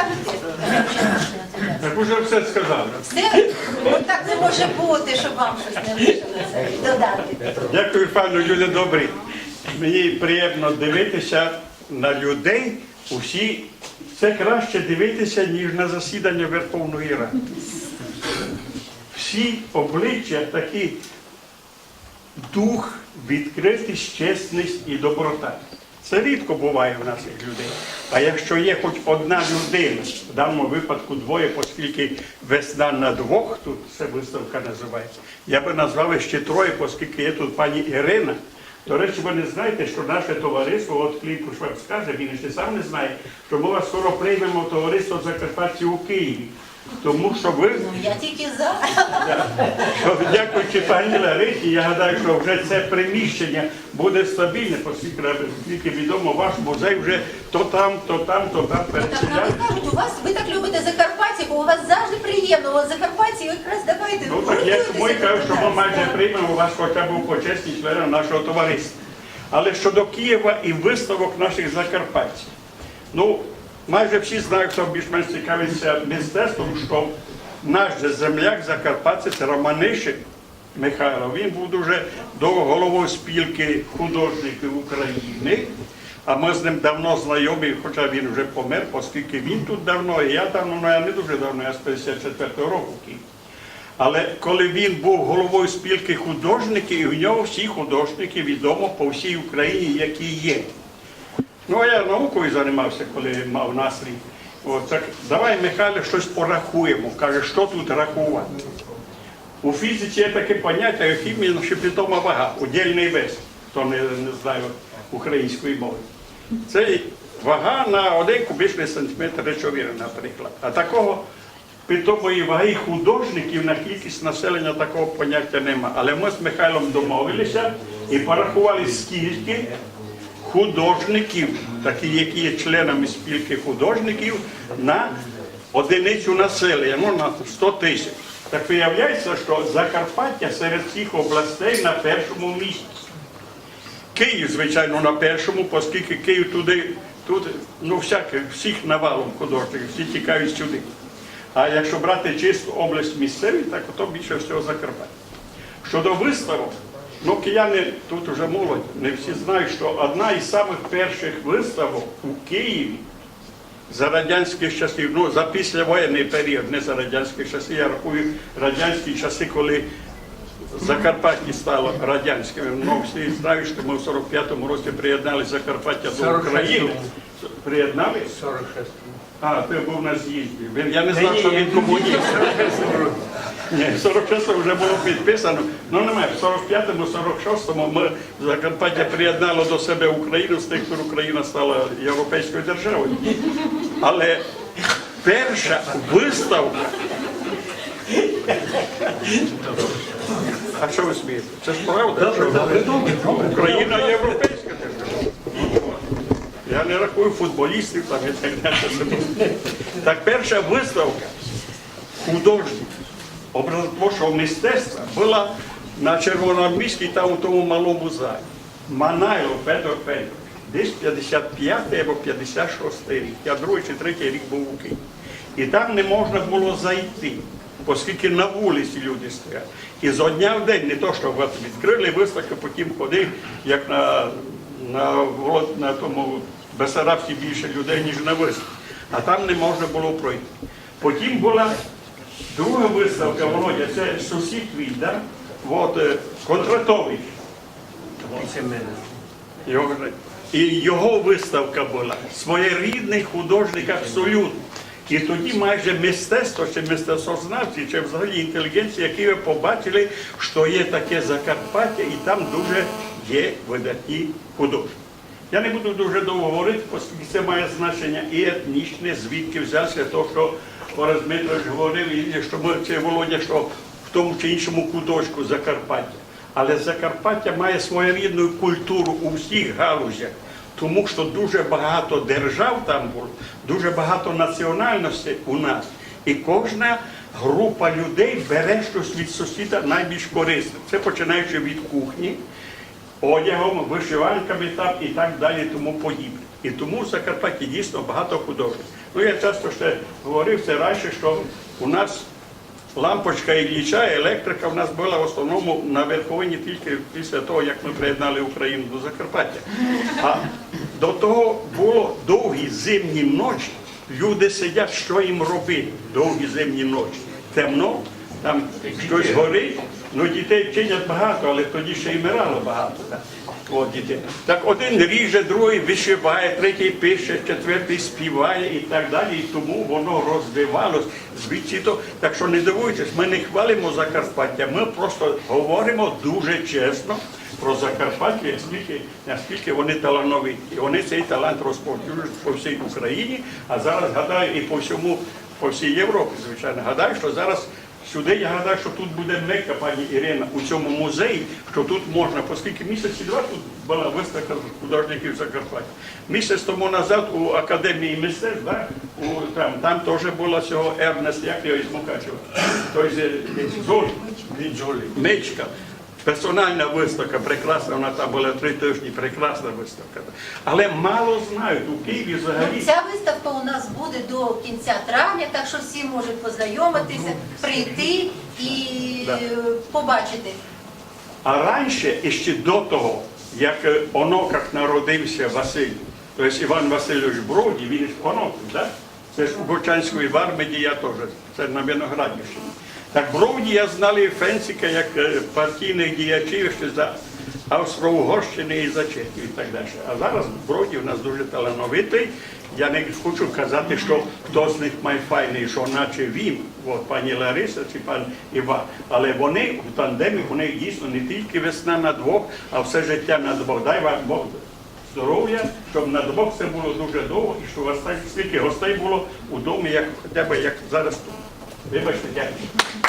скажете? Так уже все сказали. Все? От так не може бути, щоб вам щось не лишилося додати. Дякую, пану Юлі, добрий. Мені приємно дивитися на людей. Усі це краще дивитися, ніж на засідання Верховної Ради. Всі обличчя такі дух, відкритість, чесність і доброта. Це рідко буває в наших людей. А якщо є хоч одна людина, в даному випадку двоє, оскільки весна на двох, тут це виставка називається, я би назвав ще троє, оскільки є тут пані Ірина. До речі, ви не знаєте, що наше товариство, от Кліпуш вам скаже, він ще сам не знає, що ми вас скоро приймемо в товариство Закарпаття у Києві. Тому що ви Я тільки за. що, Дякуючи пані Ларисі, я гадаю, що вже це приміщення буде стабільне, оскільки відомо, ваш музей вже то там, то там, то там Так переселяє. кажуть, у вас ви так любите Закарпаття, бо у вас завжди приємно. У вас Закарпаття, якраз давайте. Ну так я тому і кажу, що ми майже приймемо вас хоча б у почесні члени нашого товариства. Але щодо Києва і виставок наших закарпатців. Ну, майже всі знають, хто більш-менш цікавиться мистецтвом, що наш земляк Закарпатці Романишин Михайло. Він був дуже довго головою спілки художників України. А ми з ним давно знайомі, хоча він вже помер, оскільки він тут давно, і я давно, ну я не дуже давно, я з 54-го року Києві. Але коли він був головою спілки художників, і в нього всі художники відомо по всій Україні, які є. Ну, а я наукою займався, коли мав настрій. От, так давай, Михайло, щось порахуємо. Каже, що тут рахувати. У фізиці є таке поняття, як хімія шепітома вага, удільний вес, хто не, не знає української мови. Це вага на один кубічний сантиметр речовини, наприклад. А такого питомої ваги художників на кількість населення такого поняття нема. Але ми з Михайлом домовилися і порахували, скільки художників, такі, які є членами спілки художників, на одиницю населення, ну на 100 тисяч. Так виявляється, що Закарпаття серед всіх областей на першому місці. Київ, звичайно, на першому, оскільки Київ туди, тут ну, всяке, всіх навалом художників, всі тікають сюди. А якщо брати чисту область місцеві, так то більше всього Закарпаття. Щодо виставок, ну кияни тут вже молодь, не всі знають, що одна із самих перших виставок у Києві за радянських часів, ну за післявоєнний період, не за радянських часів, я рахую радянські часи, коли Закарпаття стало радянським. Ну, всі знають, що ми в 45-му році приєднали Закарпаття до України. Приєднали? 46. А, ти був на з'їзді. Я не знав, що він комуніст. Ні, в 46-му вже було підписано. Ну немає, в 45-му, 46-му ми Закарпаття приєднало до себе Україну з тих, пор Україна стала європейською державою. Але перша виставка. А що ви смієте? Це ж правда. Україна європейська держава. Я не рахую футболістів там і так далі. Так перша виставка художніх образотворчого мистецтва була на Червоноармійській там у тому малому залі. Манайло Федор Федорович. Десь 55 або 56 рік. Я другий чи третій рік був у Києві. І там не можна було зайти, оскільки на вулиці люди стоять. І зо дня в день не то, що от відкрили виставку, потім ходив, як на, на, на тому Бесарабці більше людей, ніж на виставці. А там не можна було пройти. Потім була друга виставка, Володя, це сусід твій, да? От, е, Кондратович. Його, і його виставка була своєрідний художник абсолютно. І тоді майже мистецтво, чи мистецтвознавці, чи взагалі інтелігенція, які ви побачили, що є таке Закарпаття, і там дуже є видатні художники. Я не буду дуже довго говорити, оскільки це має значення і етнічне, звідки взявся то, що Борис Дмитрович говорив, і що ми це Володя, що в тому чи іншому куточку Закарпаття. Але Закарпаття має своєрідну культуру у всіх галузях, тому що дуже багато держав там було, дуже багато національностей у нас. І кожна група людей бере щось від сусіда найбільш корисне. Це починаючи від кухні, одягом, вишиванками там і так далі, тому подібне. І тому в Закарпатті дійсно багато художників. Ну я часто ще говорив це раніше, що у нас лампочка Ілліча, електрика в нас була в основному на верховині тільки після того, як ми приєднали Україну до Закарпаття. А до того було довгі зимні ночі. Люди сидять, що їм робити? Довгі зимні ночі. Темно, там щось горить. Ну, дітей вчинять багато, але тоді ще й вмирало багато. Так. От, дітей. так один ріже, другий вишиває, третій пише, четвертий співає і так далі. І тому воно розвивалось звідси. то. Так що не дивуйтесь, ми не хвалимо Закарпаття, ми просто говоримо дуже чесно про Закарпаття, наскільки, наскільки вони талановиті. І вони цей талант розповсюджують по всій Україні, а зараз гадаю і по всьому, по всій Європі, звичайно. Гадаю, що зараз сюди я гадаю, що тут буде мека, пані Ірина, у цьому музеї, що тут можна, оскільки місяці два тут була виставка художників Закарпаття. Місяць тому назад у Академії мистецтв, да, у, там, там теж була цього Ернест, як його із Мукачева, Золі, Мечка. Персональна виставка, прекрасна, вона там була три тижні, прекрасна виставка. Але мало знають, у Києві взагалі. Ну, Ця виставка у нас буде до кінця травня, так що всі можуть познайомитися, прийти і Да. побачити. А раніше, і ще до того, як е, оноках народився Василь, тобто Іван Васильович Броді, він ж оноків, да? це ж у Бочанської вармеді я теж, це на Виноградівщині. Так Бровдія знали Фенсика як е, партійних діячів ще за Австро-Угорщини і за Чехів і так далі. А зараз Броді у нас дуже талановитий. Я не хочу казати, що хто з них найфайний, що наче він, от пані Лариса чи пан Іван. Але вони у тандемі, вони дійсно не тільки весна на двох, а все життя на двох. Дай вам Бог здоров'я, щоб на двох це було дуже довго і щоб у вас так стільки гостей було у домі, як хоча б як зараз тут. Вибачте, дякую.